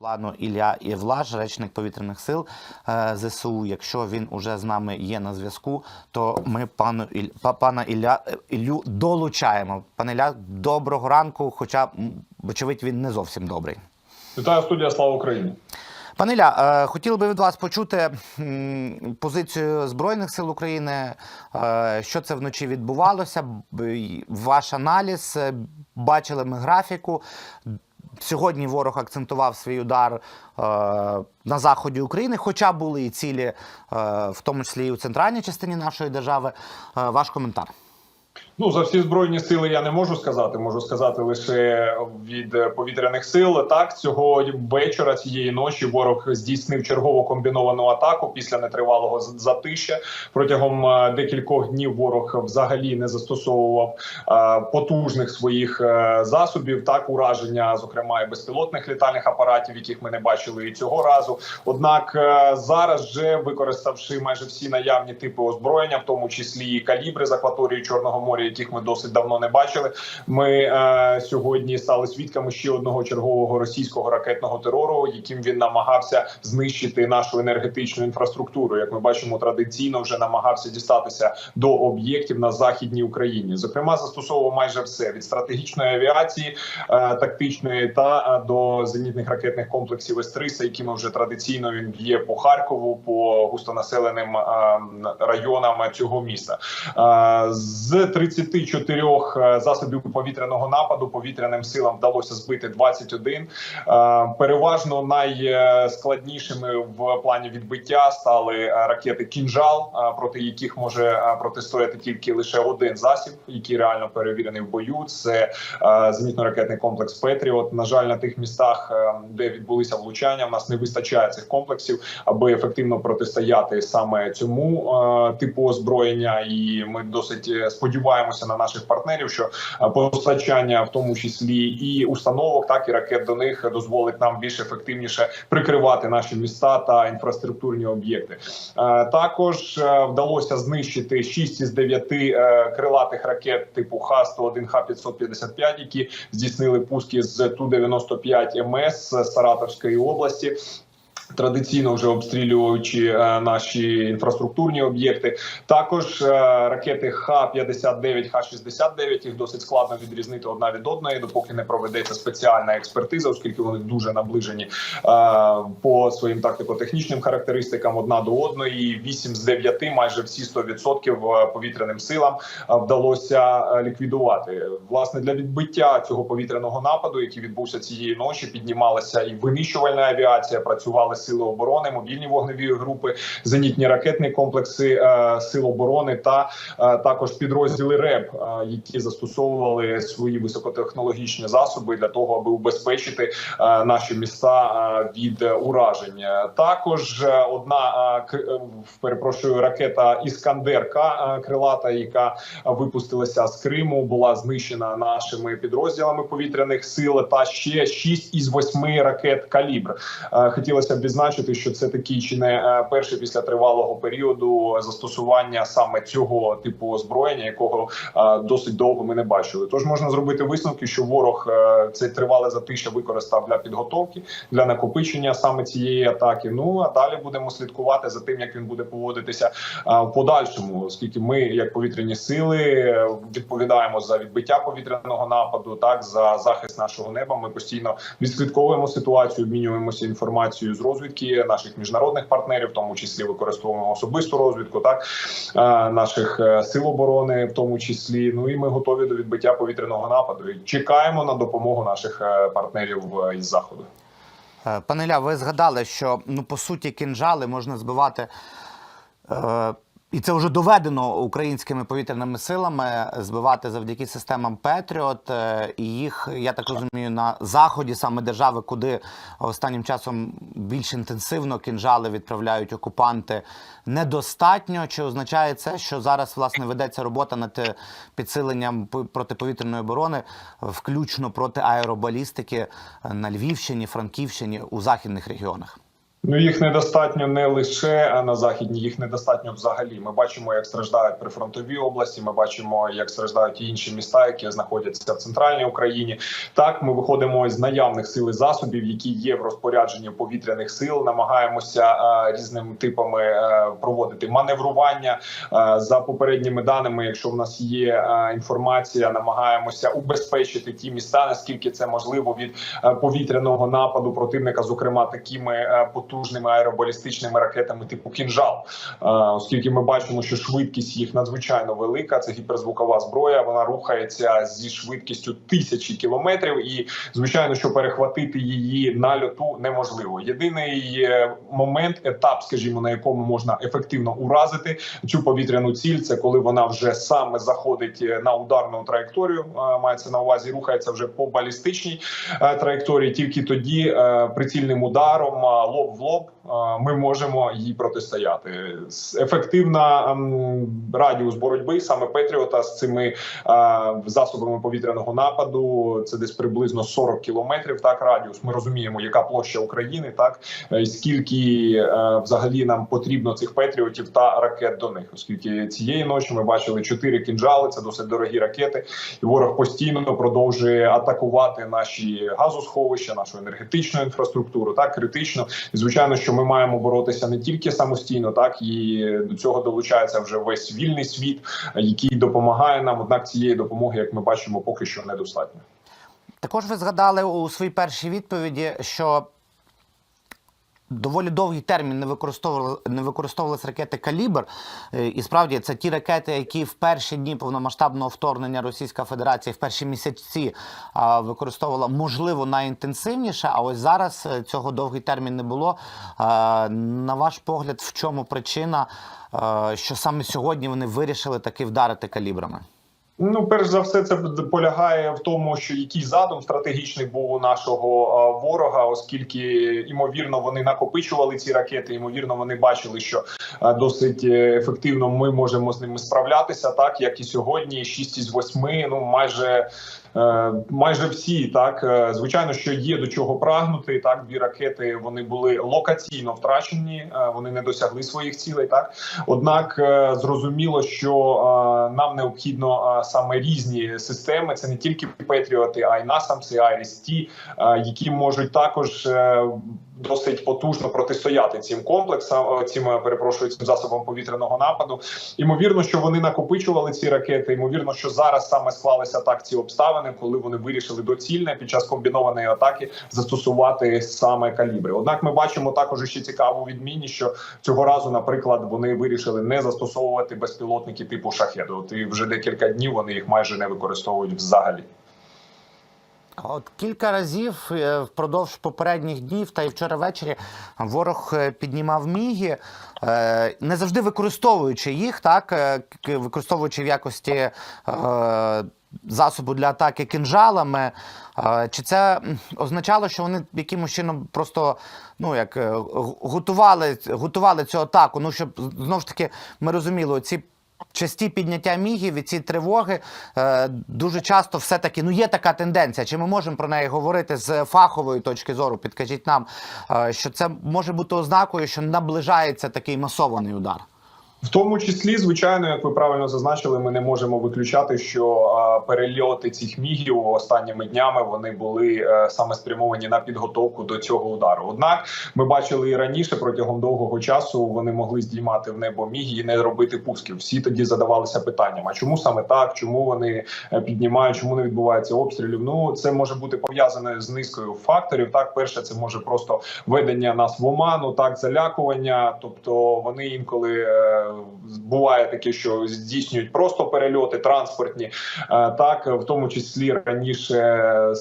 Плану Ілля Євлаш, речник повітряних сил е, ЗСУ. Якщо він уже з нами є на зв'язку, то ми пану Іль... пана Ілля е, Іллю долучаємо. Пане Ілля, доброго ранку. Хоча, м, вочевидь, він не зовсім добрий. Вітаю студія Слава Україні. Пане Ілля, е, хотіли би від вас почути позицію Збройних сил України, що це вночі відбувалося, ваш аналіз. Бачили ми графіку. Сьогодні ворог акцентував свій удар е, на заході України, хоча були і цілі, е, в тому числі і у центральній частині нашої держави. Е, ваш коментар. Ну за всі збройні сили я не можу сказати. Можу сказати лише від повітряних сил. Так цього вечора цієї ночі ворог здійснив чергову комбіновану атаку після нетривалого затища. Протягом е, декількох днів ворог взагалі не застосовував е, потужних своїх е, засобів. Так ураження, зокрема, і безпілотних літальних апаратів, яких ми не бачили і цього разу. Однак зараз, вже використавши майже всі наявні типи озброєння, в тому числі і калібри з акваторії Чорного моря, яких ми досить давно не бачили. Ми е, сьогодні стали свідками ще одного чергового російського ракетного терору, яким він намагався знищити нашу енергетичну інфраструктуру. Як ми бачимо, традиційно вже намагався дістатися до об'єктів на західній Україні. Зокрема, застосовував майже все від стратегічної авіації, е, тактичної та е, до зенітних ракетних комплексів С-300, якими вже традиційно він б'є по Харкову, по густонаселеним е, районам цього міста. Е, З 34 е, засобів повітряного нападу повітряним силам вдалося збити 21. Е, Переважно найскладнішими в плані відбиття стали е, ракети Кінжал, проти яких може протистояти тільки лише один засіб, який реально перевірений в бою. Це зенітно-ракетний комплекс Петріот. На жаль, на тих містах, де відбулися влучання, в нас не вистачає цих комплексів, аби ефективно протистояти саме цьому типу озброєння. І ми досить е, сподіваємося на наших партнерів, що е, постачання, в тому числі і установок, так і ракет до них дозволить нам більш ефективніше прикривати наші міста та інфраструктурні об'єкти. Е, Також е, вдалося знищити 6 із 9 е, крилатих ракет типу Х-101, Х-555, які здійснили пуски з Ту-95 МС Саратовської області. Традиційно вже обстрілюючи е, наші інфраструктурні об'єкти, також е, ракети Х-59, Х-69, їх досить складно відрізнити одна від одної, допоки не проведеться спеціальна експертиза, оскільки вони дуже наближені е, по своїм тактико-технічним характеристикам одна до одної. 8 з 9, майже всі 100% повітряним силам вдалося ліквідувати. Власне для відбиття цього повітряного нападу, який відбувся цієї ночі, піднімалася і винищувальна авіація. Працювали сили оборони, мобільні вогневі групи, зенітні ракетні комплекси е, сил оборони та е, також підрозділи РЕБ, е, які застосовували свої високотехнологічні засоби для того, аби убезпечити наші міста від ураження. Також одна перепрошую ракета Іскандерка крилата, яка випустилася з Криму, була знищена нашими підрозділами повітряних сил. Та ще 6 із 8 ракет калібр. Хотілося б відзначити, що це такий чи не е, перший після тривалого періоду застосування саме цього типу озброєння, якого е, досить довго ми не бачили. Тож можна зробити висновки, що ворог е, це тривале затища використав для підготовки для накопичення саме цієї атаки. Ну а далі будемо слідкувати за тим, як він буде поводитися в подальшому, оскільки ми, як повітряні сили, відповідаємо за відбиття повітряного нападу, так за захист нашого неба. Ми постійно відслідковуємо ситуацію, обмінюємося інформацією з розвідки наших міжнародних партнерів, в тому числі використовуємо особисту розвідку, так е, наших е, сил оборони, в тому числі. Ну і ми готові до відбиття повітряного нападу. І чекаємо на допомогу наших е, партнерів із заходу. Панеля, ви згадали, що ну по суті кінжали можна збивати. Е, і це вже доведено українськими повітряними силами збивати завдяки системам Петріот. Е, І їх, я так розумію, на заході саме держави, куди останнім часом більш інтенсивно кінжали відправляють окупанти, недостатньо. Чи означає це, що зараз власне ведеться робота над е, підсиленням протиповітряної оборони, включно проти аеробалістики е, на Львівщині, Франківщині у західних регіонах? Ну їх недостатньо не лише на західній, їх недостатньо взагалі. Ми бачимо, як страждають прифронтові області. Ми бачимо, як страждають інші міста, які знаходяться в центральній Україні. Так, ми виходимо з наявних сил і засобів, які є в розпорядженні повітряних сил. Намагаємося е, різними типами е, проводити маневрування е, за попередніми даними. Якщо в нас є інформація, намагаємося убезпечити ті міста, наскільки це можливо від повітряного нападу противника, зокрема такими е, потужними аеробалістичними ракетами типу кінжал, Е, оскільки ми бачимо, що швидкість їх надзвичайно велика. Це гіперзвукова зброя. Вона рухається зі швидкістю тисячі кілометрів, і звичайно, що перехватити її на льоту неможливо. Єдиний момент, етап, скажімо, на якому можна ефективно уразити цю повітряну ціль, це коли вона вже саме заходить е, на ударну траєкторію. е, Мається на увазі, рухається вже по балістичній траєкторії. Тільки тоді прицільним ударом лоб в лоб е, ми можемо їй протистояти. Ефективна ем, радіус боротьби саме Петріота з цими е, засобами повітряного нападу. Це десь приблизно 40 кілометрів. Так радіус. Ми розуміємо, яка площа України, так е, і скільки е, взагалі нам потрібно цих петріотів та ракет до них, оскільки цієї ночі ми бачили чотири кінжали. Це досить дорогі ракети, і ворог постійно продовжує атакувати наші газосховища, нашу енергетичну інфраструктуру. Так критично. І звичайно, що ми маємо боротися не тільки самостійно, так і до цього долучається вже весь вільний світ, який допомагає нам. Однак цієї допомоги, як ми бачимо, поки що недостатньо. Також ви згадали у своїй першій відповіді, що доволі довгий термін не використовували не використовувалися ракети Калібр. Е, І справді це ті ракети, які в перші дні повномасштабного вторгнення Російська Федерація в перші місяці використовувала можливо найінтенсивніше. А ось зараз е, цього довгий термін не було. На ваш погляд, в чому причина, е, що саме сьогодні вони вирішили таки вдарити калібрами? Ну, перш за все, це полягає в тому, що який задум стратегічний був у нашого ворога, оскільки ймовірно вони накопичували ці ракети. Ймовірно, вони бачили, що досить е, ефективно ми можемо з ними справлятися, так як і сьогодні, 6 із 8, ну майже. Е, Майже всі так Е, звичайно, що є до чого прагнути. Так, дві ракети вони були локаційно втрачені, е, вони не досягли своїх цілей. Так однак зрозуміло, що нам необхідно саме різні системи. Це не тільки Петріоти, а й насамси, Айріс-Ті, які можуть також. Досить потужно протистояти цим комплексам, цим перепрошую цим засобам повітряного нападу. Ймовірно, що вони накопичували ці ракети. Ймовірно, що зараз саме склалися так ці обставини, коли вони вирішили доцільне під час комбінованої атаки застосувати саме калібри. Однак, ми бачимо також ще цікаву відмінність, що цього разу, наприклад, вони вирішили не застосовувати безпілотники типу шахеду. От і вже декілька днів вони їх майже не використовують взагалі. От кілька разів е, впродовж попередніх днів та й вчора ввечері ворог е, піднімав міги, е, не завжди використовуючи їх, так використовуючи в якості засобу для атаки кінжалами. Е, Чи це означало, що вони якимось чином просто ну як е, готували, готували цю атаку? Ну щоб знову ж таки ми розуміли, ці часті підняття мігів і ці тривоги е, дуже часто все-таки ну є така тенденція. Чи ми можемо про неї говорити з фахової точки зору? Підкажіть нам, що це може бути ознакою, що наближається такий масований удар. В тому числі, звичайно, як ви правильно зазначили, ми не можемо виключати, що перельоти цих мігів останніми днями вони були е, саме спрямовані на підготовку до цього удару. Однак ми бачили і раніше протягом довгого часу вони могли здіймати в небо міги і не робити пусків. Всі тоді задавалися питанням: а чому саме так? Чому вони е, піднімають? Чому не відбувається обстрілів? Ну це може бути пов'язане з низкою факторів. Так, перше, це може просто ведення нас в оману, так залякування. Тобто вони інколи е, буває таке, що здійснюють просто перельоти транспортні. Е, так, в тому числі раніше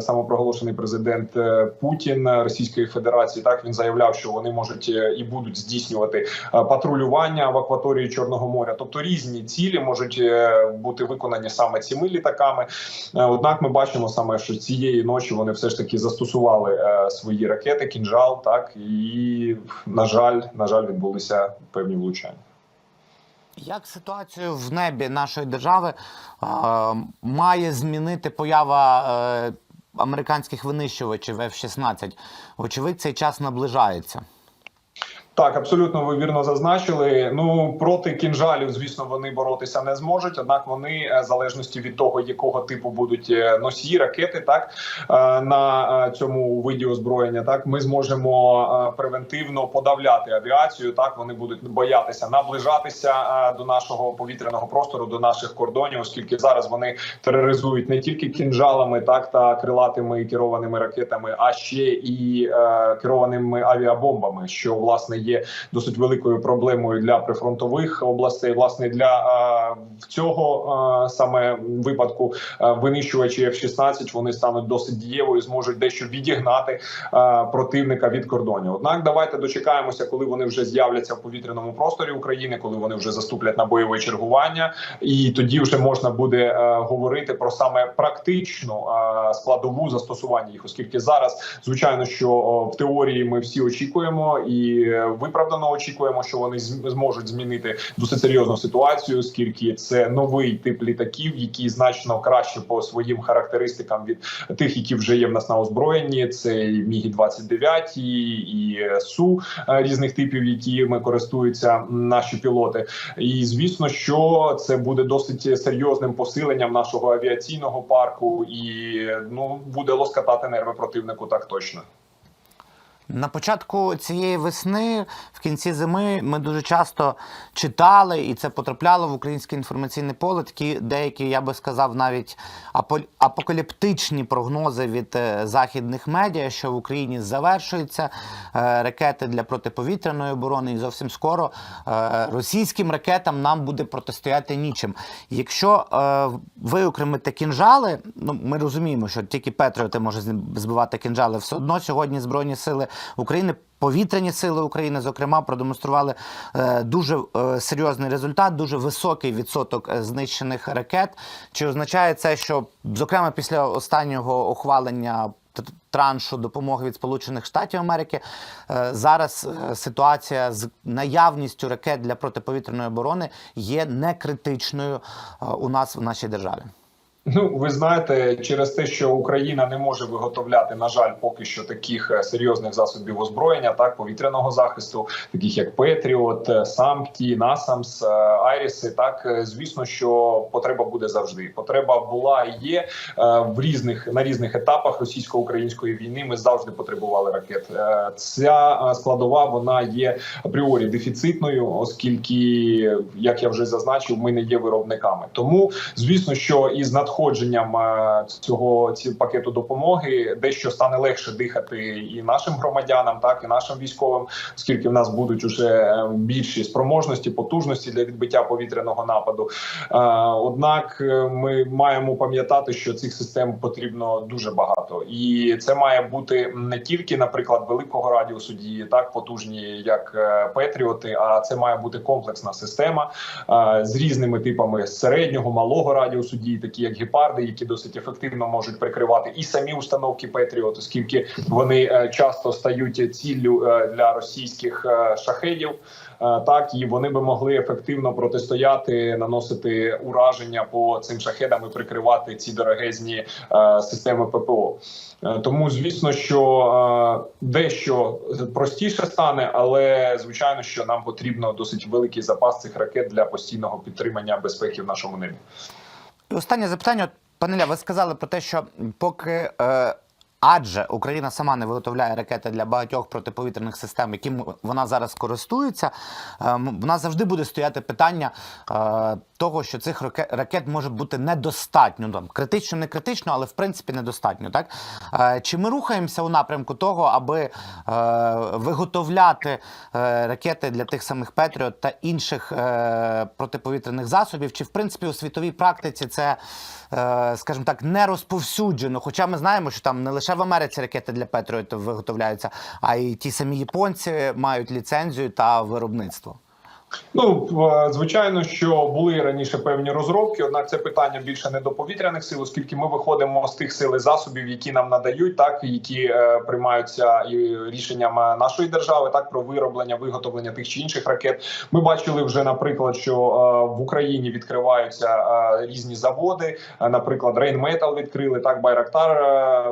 самопроголошений президент е, Путін Російської Федерації. Так він заявляв, що вони можуть е, і будуть здійснювати е, патрулювання в акваторії Чорного моря. Тобто різні цілі можуть е, бути виконані саме цими літаками. Е, Однак ми бачимо саме, що цієї ночі вони все ж таки застосували е, свої ракети, кінжал, так і на жаль, на жаль, відбулися певні влучання. Як ситуацію в небі нашої держави е, має змінити поява е, американських винищувачів F-16? Вочевидь, цей час наближається. Так, абсолютно ви вірно зазначили. Ну проти кінжалів, звісно, вони боротися не зможуть. Однак вони, е, в залежності від того, якого типу будуть е, носії, ракети, так е, на цьому виді озброєння, так ми зможемо превентивно подавляти авіацію. Так вони будуть боятися наближатися до нашого повітряного простору, до наших кордонів, оскільки зараз вони тероризують не тільки кінжалами, так та крилатими керованими ракетами, а ще і е, керованими авіабомбами, що власне є досить великою проблемою для прифронтових областей. Власне для цього саме випадку винищувачі F-16 вони стануть досить дієвою, зможуть дещо відігнати противника від кордонів. Однак, давайте дочекаємося, коли вони вже з'являться в повітряному просторі України, коли вони вже заступлять на бойове чергування, і тоді вже можна буде е, говорити про саме практичну складову застосування їх, оскільки зараз, звичайно, що в теорії ми всі очікуємо і е, виправдано очікуємо, що вони зможуть змінити досить серйозну ситуацію, оскільки це новий тип літаків, які значно краще по своїм характеристикам від тих, які вже є в нас на озброєнні. Це і мігі 29 і су е, різних типів, якими користуються наші пілоти. І звісно, що це буде досить серйозним посиленням нашого авіаційного парку, і ну буде лоскатати нерви противнику так точно. На початку цієї весни, в кінці зими, ми дуже часто читали, і це потрапляло в українське інформаційне поле. Такі деякі, я би сказав, навіть апо- апокаліптичні прогнози від е, західних медіа, що в Україні завершуються е, ракети для протиповітряної оборони, і зовсім скоро е, російським ракетам нам буде протистояти нічим. Якщо е, виокремити кінжали, ну ми розуміємо, що тільки Петріоти може збивати кінжали. Все одно сьогодні збройні сили України. Повітряні сили України, зокрема, продемонстрували е, дуже е, серйозний результат, дуже високий відсоток е, знищених ракет. Чи означає це, що зокрема після останнього ухвалення траншу допомоги від Сполучених Штатів Америки зараз ситуація з наявністю ракет для протиповітряної оборони є не критичною е, у нас в нашій державі? Ну, ви знаєте, через те, що Україна не може виготовляти, на жаль, поки що таких е, серйозних засобів озброєння, так повітряного захисту, таких як Петріот, е, Самкі, Насамс, е, Айріси. Так звісно, що потреба буде завжди. Потреба була і є в різних на різних етапах російсько-української війни. Ми завжди потребували ракет. Ця складова вона є апріорі дефіцитною, оскільки, як я вже зазначив, ми не є виробниками. Тому звісно, що із надходженням е, цього ці пакету допомоги дещо стане легше дихати і нашим громадянам, так і нашим військовим, оскільки в нас будуть уже е, більші спроможності, потужності для відбиття повітряного нападу. Е, Однак ми маємо пам'ятати, що цих систем потрібно дуже багато, і це має бути не тільки, наприклад, великого радіусу дії, так потужні, як Петріоти, а це має бути комплексна система з різними типами середнього, малого радіусу дії, такі як гепарди, які досить ефективно можуть прикривати і самі установки Петріот, оскільки вони е, часто стають ціллю е, для російських е, шахедів. Так і вони би могли ефективно протистояти, наносити ураження по цим шахедам і прикривати ці дорогезні системи ППО. Тому, звісно, що дещо простіше стане, але звичайно, що нам потрібно досить великий запас цих ракет для постійного підтримання безпеки в нашому небі. Останнє запитання. От, панеля, ви сказали про те, що поки. Е... Адже Україна сама не виготовляє ракети для багатьох протиповітряних систем, яким вона зараз користується, е, в нас завжди буде стояти питання е, того, що цих ракет може бути недостатньо. Ну, критично, не критично, але в принципі недостатньо. Так Е, чи ми рухаємося у напрямку того, аби е, виготовляти ракети для тих самих Петріот та інших протиповітряних засобів? Чи в принципі у світовій практиці це, скажімо так, не розповсюджено? Хоча ми знаємо, що там не лише в Америці ракети для Петріот виготовляються, а й ті самі японці мають ліцензію та виробництво. Ну звичайно, що були раніше певні розробки. Однак це питання більше не до повітряних сил, оскільки ми виходимо з тих сил і засобів, які нам надають, так які е, приймаються і рішенням е, нашої держави, так про вироблення, виготовлення тих чи інших ракет. Ми бачили вже, наприклад, що е, в Україні відкриваються е, різні заводи. Е, Наприклад, Рейнметал відкрили так. Байрактар е,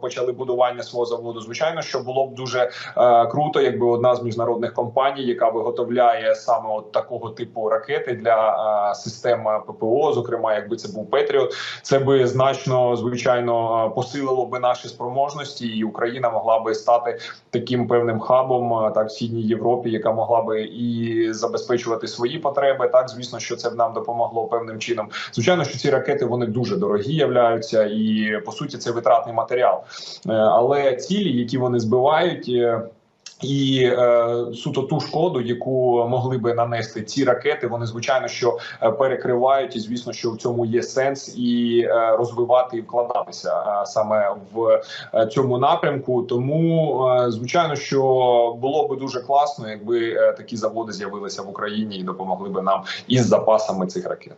почали будування свого заводу. Звичайно, що було б дуже е, круто, якби одна з міжнародних компаній, яка виготовляє саме от такого типу ракети для е, систем ППО, зокрема, якби це був Петріот, це би значно звичайно е, посилило би наші спроможності, і Україна могла би стати таким певним хабом е, так в східній Європі, яка могла би і забезпечувати свої потреби. Так, звісно, що це б нам допомогло певним чином. Звичайно, що ці ракети вони дуже дорогі являються, і по суті це витратний матеріал. Е, Але цілі, які вони збивають. І е, суто ту шкоду, яку могли би нанести ці ракети, вони звичайно що е, перекривають, і звісно, що в цьому є сенс і е, розвивати і вкладатися е, саме в е, цьому напрямку. Тому е, звичайно, що було би дуже класно, якби е, такі заводи з'явилися в Україні і допомогли би нам із запасами цих ракет.